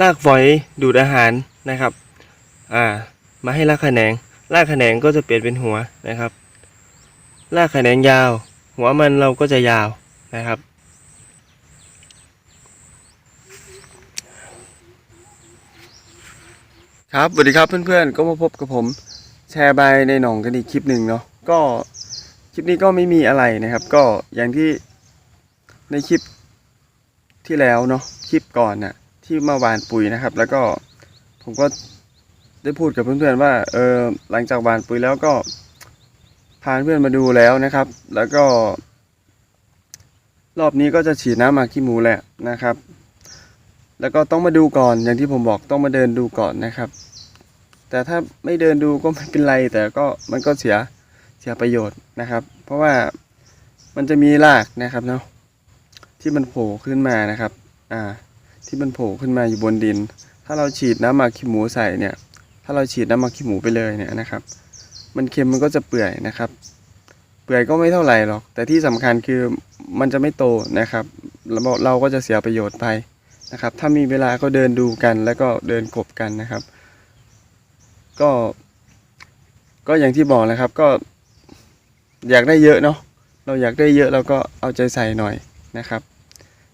รากฝอยดูดอาหารนะครับ อ่า มาให้รากแขนง รากแขนงก็จะเปลี่ยนเป็นหัวนะครับ รากแขนงยาว หัวมันเราก็จะยาวนะครับ ครับสวัสดีครับเพื่อนๆ ก็มาพบกับผมแชร์ใบในหนองกันอีกคลิปหนึ่งเนาะ ก็คลิปนี้ก็ไม่มีอะไรนะครับ ก็อย่างที่ในคลิปที่แล้วเนาะ คลิปก่อนน่ะ ที่มาหวานปุ๋ยนะครับ แล้วก็ผมก็ได้พูดกับเพื่อนๆว่าเออหลังจากหวานปุ๋ยแล้วก็พาเพื่อนมาดูแล้วนะครับ แล้วก็ รอบนี้ก็จะฉีดน้ำหมักขี้หมูแหละนะครับ แล้วก็ต้องมาดูก่อนอย่างที่ผมบอกต้องมาเดินดูก่อนนะครับ แต่ถ้าไม่เดินดูก็ไม่เป็นไร แต่ก็มันก็เสียเสียประโยชน์นะครับ เพราะว่ามันจะมีรากนะครับเนาะที่มันโผล่ขึ้นมานะครับ อ่า ที่มันโผล่ขึ้นมาอยู่บนดิน ถ้าเราฉีดน้ำหมักขี้หมูใส่เนี่ย ถ้าเราฉีดน้ำหมักขี้หมูไปเลยเนี่ยนะครับ มันเค็มมันก็จะเปื่อยนะครับ เปื่อยก็ไม่เท่าไหร่หรอก แต่ที่สำคัญคือมันจะไม่โตนะครับแล้วเราก็จะเสียประโยชน์ไปนะครับ ถ้ามีเวลาก็เดินดูกันแล้วก็เดินกบกันนะครับ ก็ ก็อย่างที่บอกนะครับ ก็อยากได้เยอะเนาะ เราอยากได้เยอะเราก็เอาใจใส่หน่อยนะครับ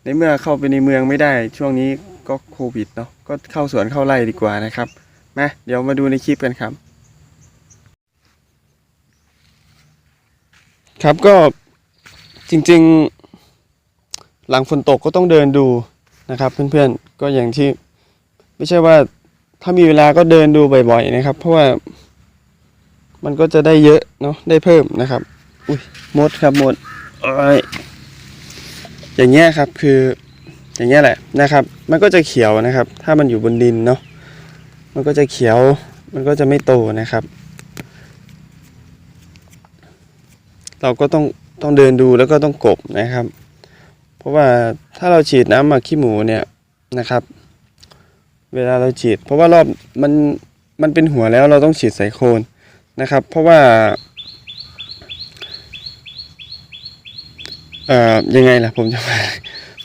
ในเมื่อเข้าไปในเมืองไม่ได้ช่วงนี้ก็โควิดเนาะก็เข้าสวนเข้าไร่ดีกว่านะครับมาเดี๋ยวมาดูในคลิปกันครับ ครับก็จริงๆ หลังฝนตกก็ต้องเดินดูนะครับเพื่อนๆก็อย่างที่ไม่ใช่ว่าถ้ามีเวลาก็เดินดูบ่อย ๆ นะครับ เพราะว่ามันก็จะได้เยอะเนาะได้เพิ่มนะครับ อุ้ยมดครับมดเอ้ย อย่างเงี้ยครับคืออย่างเงี้ยแหละนะครับ มันก็จะเขียวนะครับ ถ้ามันอยู่บนดินเนาะมันก็จะเขียวมันก็จะไม่โตนะครับ เราก็ต้องต้องเดินดูแล้วก็ต้องกบนะครับ เพราะว่าถ้าเราฉีดน้ำหมักขี้หมูเนี่ยนะครับ เวลาเราฉีด เพราะว่ารอบมันมันเป็นหัวแล้วเราต้องฉีดใส่โคนนะครับ เพราะว่าเอ่อ ยังไงล่ะผมจะมา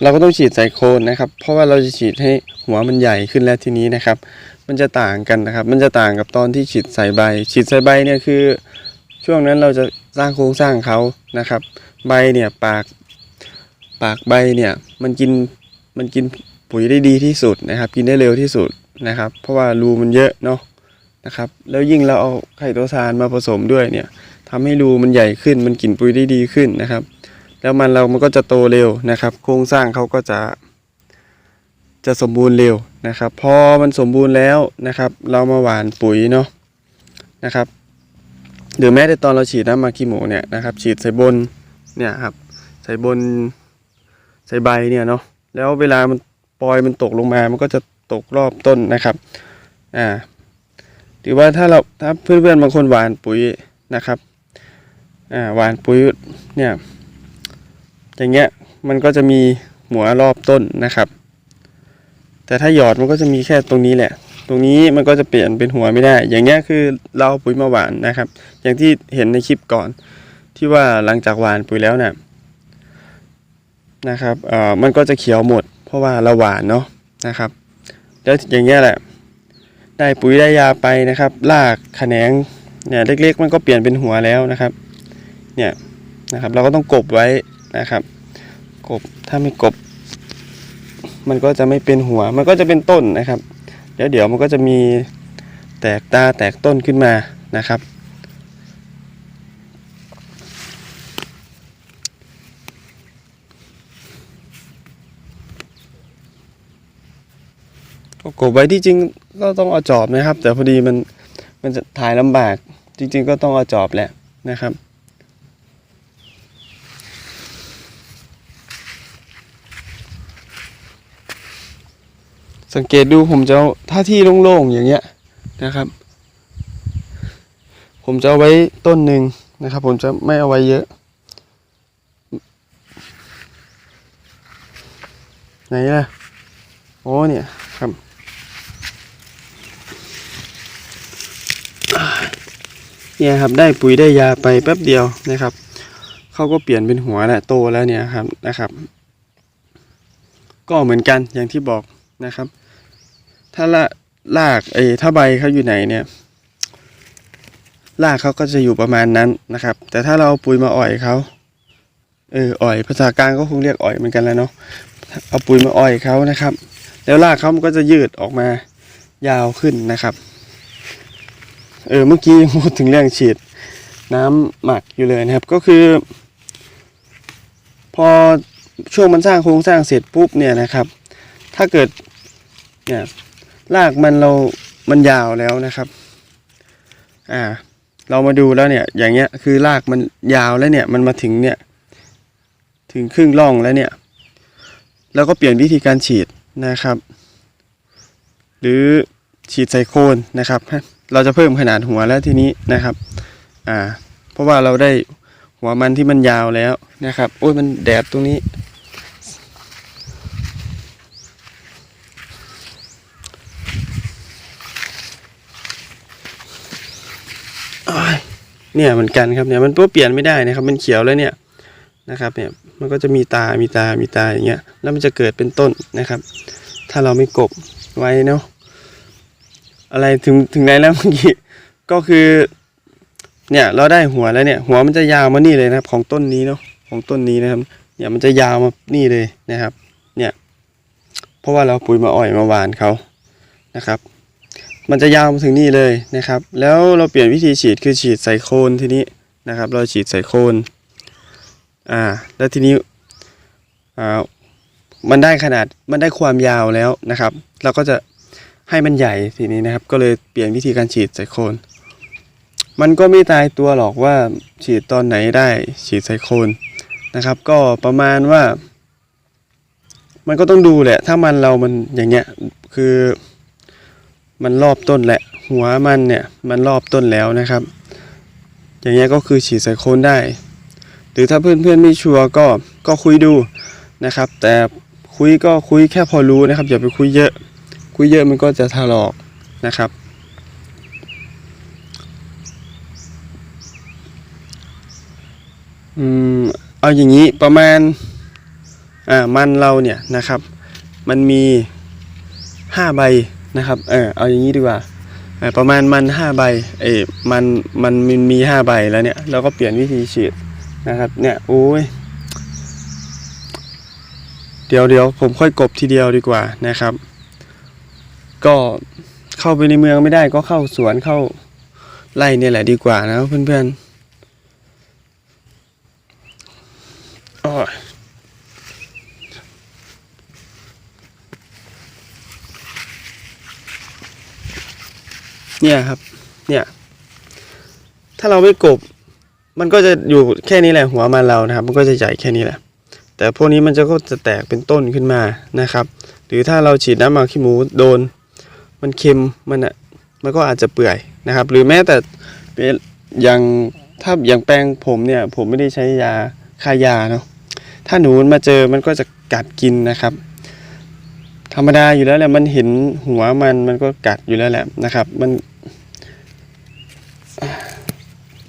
เราก็ต้องฉีดใส่โคนนะครับ เพราะว่าเราจะฉีดให้หัวมันใหญ่ขึ้นแล้วทีนี้นะครับ มันจะต่างกันนะครับ มันจะต่างกับตอนที่ฉีดใส่ใบ ฉีดใส่ใบเนี่ยคือ ช่วงนั้นเราจะสร้างโครงสร้างเขานะครับ ใบเนี่ยปาก ปากใบเนี่ยมันกินมันกินปุ๋ยได้ดีที่สุดนะครับ กินได้เร็วที่สุดนะครับ เพราะว่ารูมันเยอะเนาะนะครับ แล้วยิ่งเราเอาไข่ตัวซานมาผสมด้วยเนี่ยทำให้รูมันใหญ่ขึ้น มันกินปุ๋ยได้ดีขึ้นนะครับ แล้วมันเรามันก็จะโตเร็วนะครับ โครงสร้างเขาก็จะจะสมบูรณ์เร็วนะครับ พอมันสมบูรณ์แล้วนะครับ เรามาหว่านปุ๋ยเนาะนะครับหรือแม้แต่ตอนเราฉีดน้ำมาขี้หมูเนี่ยนะครับ ฉีดใส่บนเนี่ยครับใส่บนใส่ใบเนี่ยเนาะแล้วเวลามันปลอยมันตกลงมา มันก็จะตกรอบต้นนะครับอ่าหรือว่าถ้าเราถ้าเพื่อนๆบางคนหวานปุ๋ยนะครับอ่าหวานปุ๋ยเนี่ย อย่างเงี้ยมันก็จะมีหัวรอบต้นนะครับ แต่ถ้าหยอดมันก็จะมีแค่ตรงนี้แหละ ตรงนี้มันก็จะเปลี่ยนเป็นหัวไม่ได้ อย่างเงี้ยคือเราปุ๋ยมาหวานนะครับ อย่างที่เห็นในคลิปก่อน ที่ว่าหลังจากหวานปุ๋ยแล้วเนี่ยนะครับเอ่อมันก็จะเขียวหมด เพราะว่าเราหวานเนาะนะครับ แล้วอย่างเงี้ยแหละ ได้ปุ๋ยได้ยาไปนะครับรากแขนงเนี่ยเล็กๆ มันก็เปลี่ยนเป็นหัวแล้วนะครับ เนี่ยนะครับ เราก็ต้องกบไว้ นะครับ กบถ้าไม่กบ มันก็จะไม่เป็นหัว มันก็จะเป็นต้นนะครับ เดี๋ยวเดี๋ยวมันก็จะมีแตกตาแตกต้นขึ้นมานะครับ ก็กบไว้ที่จริงก็ต้องเอาจอบนะครับ แต่พอดีมันมันจะถ่ายลำบากจริง ๆ ก็ต้องเอาจอบแหละนะครับ สังเกตดูผมจะเอาถ้าที่โล่งๆอย่างเงี้ยนะครับ ผมจะเอาไว้ต้นหนึ่งนะครับ ผมจะไม่เอาไว้เยอะ ไหนล่ะโอ้เนี่ยครับเนี่ยครับได้ปุ๋ยได้ยาไปแป๊บเดียวนะครับเขาก็เปลี่ยนเป็นหัวแหละโตแล้วเนี่ยครับนะครับ ก็เหมือนกันอย่างที่บอกนะครับ ถ้าละลากเอยถ้าใบเขาอยู่ไหนเนี่ยรากเขาก็จะอยู่ประมาณนั้นนะครับ แต่ถ้าเราเอาปุ๋ยมาอ่อยเขาเอออ่อย ภาษากลางก็คงเรียกอ่อยเหมือนกันแล้วเนาะเอาปุ๋ยมาอ่อยเขานะครับ แล้วรากเขามันก็จะยืดออกมายาวขึ้นนะครับ เออเมื่อกี้พูดถึงเรื่องฉีด น้ำหมักอยู่เลยนะครับ ก็คือ พอช่วงมันสร้างโครงสร้างเสร็จปุ๊บเนี่ยนะครับ ถ้าเกิดเนี่ย รากมันเรา มันยาวแล้วนะครับ อ่า เรามาดูแล้วเนี่ย อย่างเงี้ย คือรากมันยาวแล้วเนี่ย มันมาถึงเนี่ย ถึงครึ่งร่องแล้วเนี่ยแล้วก็เปลี่ยนวิธีการฉีดนะครับ หรือฉีดไซโคนนะครับ เราจะเพิ่มขนาดหัวแล้วทีนี้นะครับ อ่า เพราะว่าเราได้หัวมันที่มันยาวแล้วนะครับ โอ้ยมันแดดตรงนี้ อ้าย เนี่ยเหมือนกันครับเนี่ยมันก็เปลี่ยนไม่ได้นะครับ มันเขียวแล้วเนี่ยนะครับเนี่ยมันก็จะมีตา มีตา มีตาอย่างเงี้ย แล้วมันจะเกิดเป็นต้นนะครับ ถ้าเราไม่กบไว้เนาะ อะไรถึงถึงไหนแล้วเมื่อกี้ ก็คือ เนี่ยเราได้หัวแล้วเนี่ย หัวมันจะยาวมานี่เลยนะครับ ของต้นนี้เนาะ ของต้นนี้นะครับ เนี่ยมันจะยาวมานี่เลยนะครับ เนี่ย เพราะว่าเราปุ๋ยมาอ่อยมาหวานเขานะครับ มันจะยาวมาถึงนี่เลยนะครับ แล้วเราเปลี่ยนวิธีฉีดคือฉีดใส่โคนทีนี้นะครับ เราฉีดใส่โคนอ่า แล้วทีนี้อ่ามันได้ขนาดมันได้ความยาวแล้วนะครับ เราก็จะให้มันใหญ่ทีนี้นะครับ ก็เลยเปลี่ยนวิธีการฉีดใส่โคน มันก็ไม่ตายตัวหรอกว่าฉีดตอนไหนได้ฉีดใส่โคนนะครับ ก็ประมาณว่า มันก็ต้องดูแหละ ถ้ามันเรามันอย่างเงี้ยคือ มันรอบต้นแหละ หัวมันเนี่ยมันรอบต้นแล้วนะครับ อย่างเงี้ยก็คือฉีดใส่โคนได้ หรือถ้าเพื่อนๆไม่ชัวร์ก็ก็คุยดูนะครับ แต่คุยก็คุยแค่พอรู้นะครับอย่าไปคุยเยอะ คุยเยอะมันก็จะทะลอกนะครับ อืมเอาอย่างนี้ประมาณอ่ามันเราเนี่ยนะครับ มันมีห้าใบ นะครับ เออเอาอย่างนี้ดีกว่าประมาณมันห้าใบเอ้มันมันมันมีห้าใบแล้วเนี่ยเราก็เปลี่ยนวิธีฉีดนะครับ เนี่ยโอ้ยเดี๋ยวเดี๋ยวผมค่อยกบทีเดียวดีกว่านะครับ ก็เข้าไปในเมืองไม่ได้ก็เข้าสวนเข้าไร่เนี่ยแหละดีกว่านะเพื่อนๆอ้อย เนี่ยครับ เนี่ย ถ้าเราไม่กบ มันก็จะอยู่แค่นี้แหละหัวมันเรานะครับ มันก็จะใหญ่แค่นี้แหละ แต่พวกนี้มันจะก็จะแตกเป็นต้นขึ้นมานะครับ หรือถ้าเราฉีดน้ำหมักขี้หมูโดน มันเค็มมันอะมันก็อาจจะเปื่อยนะครับ หรือแม้แต่อย่างถ้าอย่างแปลงผมเนี่ย ผมไม่ได้ใช้ยาฆ่ายาเนาะถ้าหนูมาเจอมันก็จะกัดกินนะครับ ธรรมดาอยู่แล้วแหละมันเห็นหัวมันมันก็กัดอยู่แล้วแหละนะครับ มัน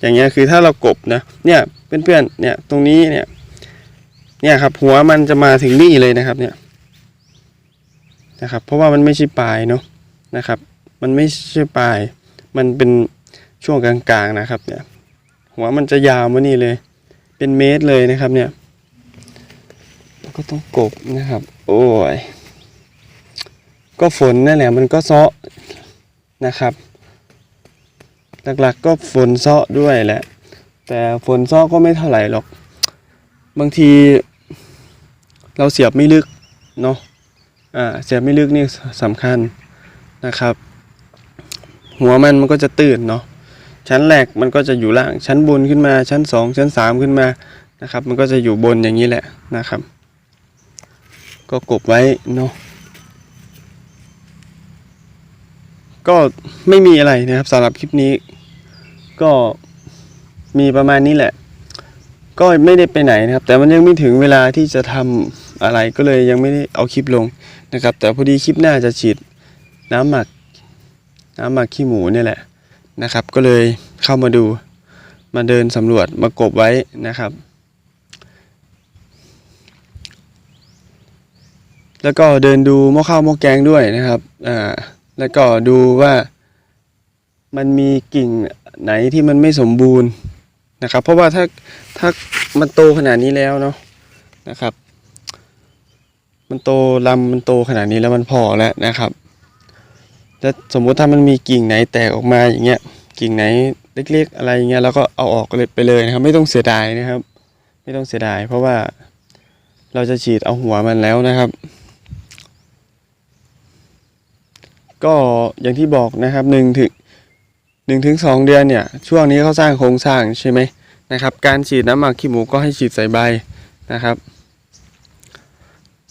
อย่างเงี้ยคือถ้าเรากบนะเนี่ยเพื่อนๆเนี่ยตรงนี้เนี่ย เนี่ยครับ หัวมันจะมาถึงนี่เลยนะครับ เนี่ยนะครับ เพราะว่ามันไม่ใช่ปลายเนาะนะครับ มันไม่ใช่ปลาย มันเป็นช่วงกลางๆนะครับ เนี่ย หัวมันจะยาวมานี่เลย เป็นเมตรเลยนะครับ เนี่ยแล้วก็ต้องกบนะครับ โอ้ยก็ฝนนั่นแหละมันก็ซาะนะครับ หลักๆก็ฝนซาะด้วยแหละ แต่ฝนซาะก็ไม่เท่าไหร่หรอก บางทีเราเสียบไม่ลึกเนาะอ่าเสียบไม่ลึกนี่สำคัญนะครับ หัวมันมันก็จะตื่นเนาะชั้นแรกมันก็จะอยู่ล่างชั้นบนขึ้นมาชั้นสองชั้นสามขึ้นมานะครับ มันก็จะอยู่บนอย่างนี้แหละนะครับ ก็กบไว้เนาะก็ไม่มีอะไรนะครับสำหรับคลิปนี้ ก็มีประมาณนี้แหละ ก็ไม่ได้ไปไหนนะครับ แต่มันยังไม่ถึงเวลาที่จะทำอะไรก็เลยยังไม่ได้เอาคลิปลงนะครับ แต่พอดีคลิปหน้าจะฉีดน้ำหมัก น้ำหมักขี้หมูเนี่ยแหละนะครับ ก็เลยเข้ามาดูมาเดินสำรวจมากบไว้นะครับ แล้วก็เดินดูหม้อข้าวหม้อแกงด้วยนะครับอ่าแล้วก็ดูว่ามันมีกิ่ง ไหนที่มันไม่สมบูรณ์นะครับ เพราะว่าถ้าถ้ามันโตขนาดนี้แล้วเนาะนะครับ มันโตลำมันโตขนาดนี้แล้วมันพอแล้วนะครับแล้วสมมุติถ้ามันมีกิ่งไหนแตกออกมาอย่างเงี้ยกิ่งไหนเล็กๆอะไรอย่างเงี้ยเราก็เอาออกเลยไปเลยนะครับ ไม่ต้องเสียดายนะครับ ไม่ต้องเสียดาย เพราะว่าเราจะฉีดเอาหัวมันแล้วนะครับ ก็อย่างที่บอกนะครับหนึ่งถึง หนึ่งถึงสองเดือนเนี่ยช่วงนี้เขาสร้างโครงสร้างใช่ไหมนะครับ การฉีดน้ำหมักขี้หมูก็ให้ฉีดใส่ใบนะครับ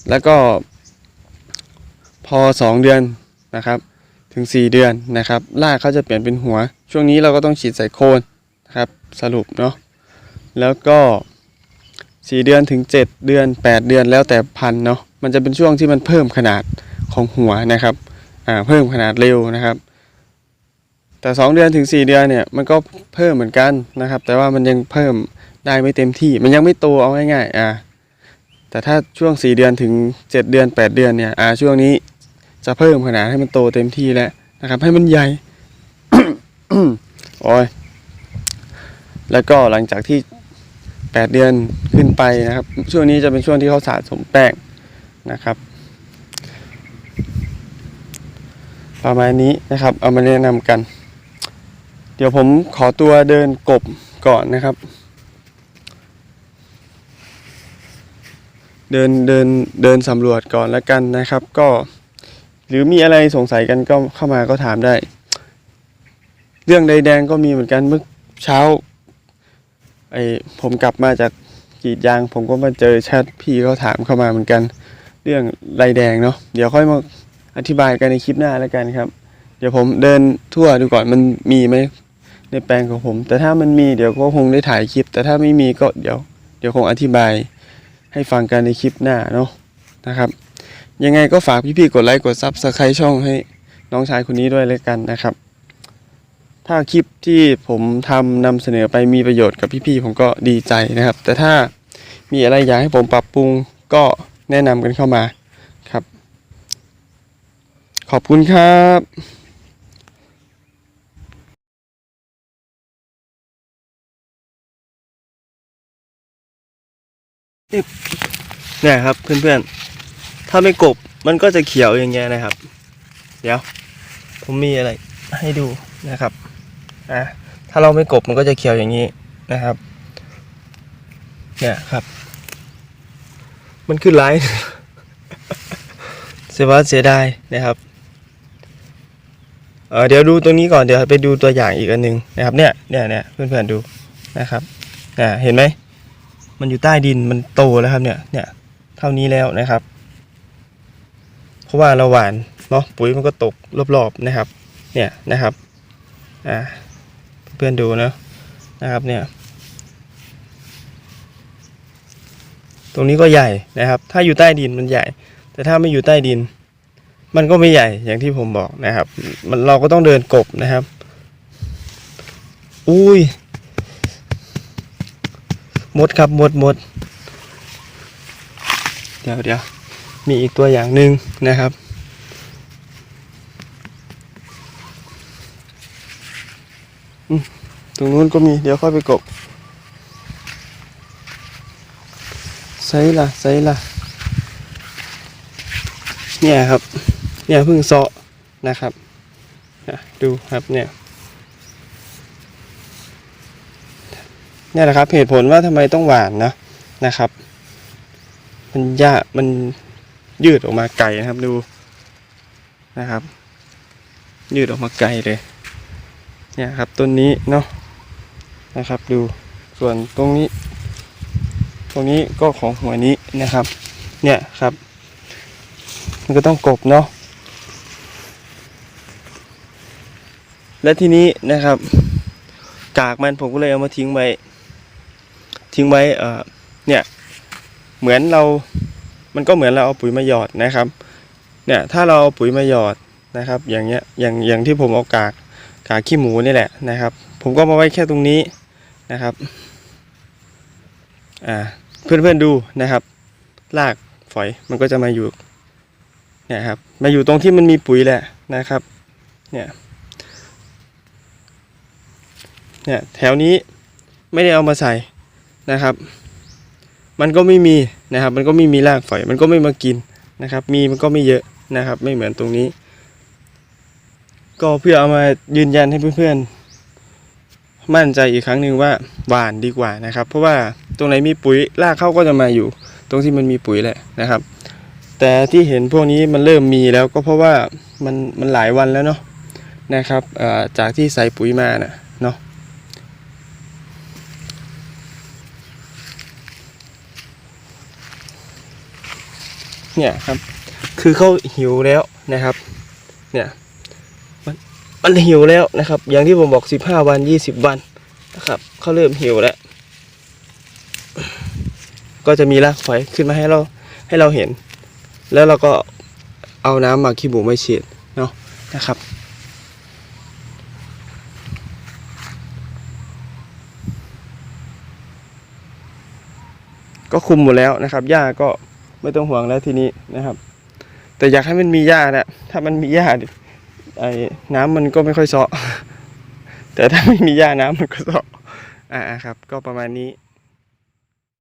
แล้วก็พอสองเดือนนะครับ ถึงสี่เดือนนะครับรากเขาจะเปลี่ยนเป็นหัว ช่วงนี้เราก็ต้องฉีดใส่โคนนะครับ สรุปเนาะแล้วก็สี่เดือนถึงเจ็ดเดือนแปดเดือนแล้วแต่พันเนาะมันจะเป็นช่วงที่มันเพิ่มขนาดของหัวนะครับอ่าเพิ่มขนาดเร็วนะครับ แต่ 2 เดือนถึง 4 เดือนเนี่ยมันก็เพิ่มเหมือนกันนะครับ แต่ว่ามันยังเพิ่มได้ไม่เต็มที่ มันยังไม่โตเอาง่ายๆอ่าแต่ถ้าช่วง 4 เดือนถึง 7 เดือน 8 เดือนเนี่ยอ่าช่วงนี้จะเพิ่มขนาดให้มันโตเต็มที่แล้วนะครับ ให้มันใหญ่โอ้ยแล้วก็หลังจากที่ 8 เดือนขึ้นไปนะครับ ช่วงนี้จะเป็นช่วงที่เขาสะสมแป้งนะครับประมาณนี้นะครับ เอามาแนะนำกัน เดี๋ยวผมขอตัวเดินกบก่อนนะครับ เดินเดินเดินสำรวจก่อนแล้วกันนะครับ ก็ หรือมีอะไรสงสัยกันก็เข้ามาก็ถามได้ เรื่องใดแดงก็มีเหมือนกันเมื่อเช้าไอผมกลับมาจากกรีดยาง ผมก็มาเจอแชทพี่เขาถามเข้ามาเหมือนกัน เรื่องไรแดงเนาะเดี๋ยวค่อยมาอธิบายกันในคลิปหน้าแล้วกันครับ เดี๋ยวผมเดินทั่วดูก่อนมันมีไหม ในแปลงของผม แต่ถ้ามันมีเดี๋ยวก็คงได้ถ่ายคลิป แต่ถ้าไม่มีก็เดี๋ยว เดี๋ยวคงอธิบายให้ฟังกันในคลิปหน้าเนาะนะครับ ยังไงก็ฝากพี่ๆกดไลค์กดซับสไครต์ช่องให้น้องชายคนนี้ด้วยเลยกันนะครับ ถ้าคลิปที่ผมทำนำเสนอไปมีประโยชน์กับพี่ๆผมก็ดีใจนะครับ แต่ถ้ามีอะไรอยากให้ผมปรับปรุงก็แนะนำกันเข้ามาครับ ขอบคุณครับ เนี่ยครับเพื่อนๆ ถ้าไม่กบมันก็จะเขียวอย่างเงี้ยนะครับ เดี๋ยว ผมมีอะไรให้ดูนะครับอะถ้าเราไม่กบมันก็จะเขียวอย่างนี้นะครับ เนี่ยครับ มันขึ้นไลน์เสียว่าเสียดายนะครับเออเดี๋ยวดูตรงนี้ก่อนเดี๋ยวไปดูตัวอย่างอีกอันหนึ่งนะครับ เนี่ยเนี่ยเนี่ยเพื่อนๆดูนะครับอ่าเห็นไหม มันอยู่ใต้ดินมันโตแล้วครับเนี่ยเนี่ยเท่านี้แล้วนะครับ เพราะว่าเราหวานเนาะปุ๋ยมันก็ตกรอบๆนะครับ เนี่ยนะครับอ่าเพื่อนดูนะนะครับเนี่ยตรงนี้ก็ใหญ่นะครับ ถ้าอยู่ใต้ดินมันใหญ่ แต่ถ้าไม่อยู่ใต้ดิน มันก็ไม่ใหญ่อย่างที่ผมบอกนะครับ มันเราก็ต้องเดินกบนะครับ อุ้ย มดครับมดมดเดี๋ยวเดี๋ยวมีอีกตัวอย่างหนึ่งนะครับ ตรงนู้นก็มีเดี๋ยวค่อยไปกบไซล่ะไซล่ะ เนี่ยครับ เนี่ยเพิ่งเซาะนะครับนะดูครับเนี่ย เนี่ยแหละครับเหตุผลว่าทำไมต้องหวานนะนะครับ มันยากมันยืดออกมาไกลนะครับดูนะครับ ยืดออกมาไกลเลย เนี่ยครับต้นนี้เนาะนะครับ ดูส่วนตรงนี้ ตรงนี้ก็ของหัวนี้นะครับ เนี่ยครับ มันก็ต้องกบเนาะและทีนี้นะครับ กากมันผมก็เลยเอามาทิ้งไว้ ทิ้งไว้เอ่อเนี่ยเหมือนเรา มันก็เหมือนเราเอาปุ๋ยมาหยอดนะครับเนี่ยถ้าเราเอาปุ๋ยมาหยอดนะครับ อย่างเงี้ยอย่างอย่างที่ผมเอากากกากขี้หมูนี่แหละนะครับ ผมก็มาไว้แค่ตรงนี้นะครับอ่าเพื่อนๆดูนะครับรากฝอยมันก็จะมาอยู่เนี่ยครับมาอยู่ตรงที่มันมีปุ๋ยแหละนะครับเนี่ยเนี่ยแถวนี้ไม่ได้เอามาใส่ นะครับ มันก็ไม่มีนะครับ มันก็ไม่มีรากฝอย มันก็ไม่มากินนะครับ มีมันก็ไม่เยอะนะครับ ไม่เหมือนตรงนี้ ก็เพื่อเอามายืนยันให้เพื่อนๆ มั่นใจอีกครั้งหนึ่งว่าหวานดีกว่านะครับ เพราะว่าตรงไหนมีปุ๋ยรากเข้าก็จะมาอยู่ ตรงที่มันมีปุ๋ยแหละนะครับ แต่ที่เห็นพวกนี้มันเริ่มมีแล้วก็เพราะว่ามันมันหลายวันแล้วเนาะนะครับจากที่ใส่ปุ๋ยมานะเนาะ เนี่ยครับ คือเขาหิวแล้วนะครับ เนี่ยมันมันหิวแล้วนะครับ อย่างที่ผมบอก15วัน20วันนะครับเขาเริ่มหิวแล้ว ก็จะมีรากฝอยขึ้นมาให้เราให้เราเห็น แล้วเราก็เอาน้ำหมักขี้หมูมาฉีดเนาะนะครับก็คุมหมดแล้วนะครับหญ้าก็ ไม่ต้องห่วงแล้วทีนี้นะครับ แต่อยากให้มันมีหญ้านะถ้ามันมีหญ้าไอ้น้ำมันก็ไม่ค่อยเซาะแต่ถ้าไม่มีหญ้าน้ำมันก็เซาะอ่าครับ ก็ประมาณนี้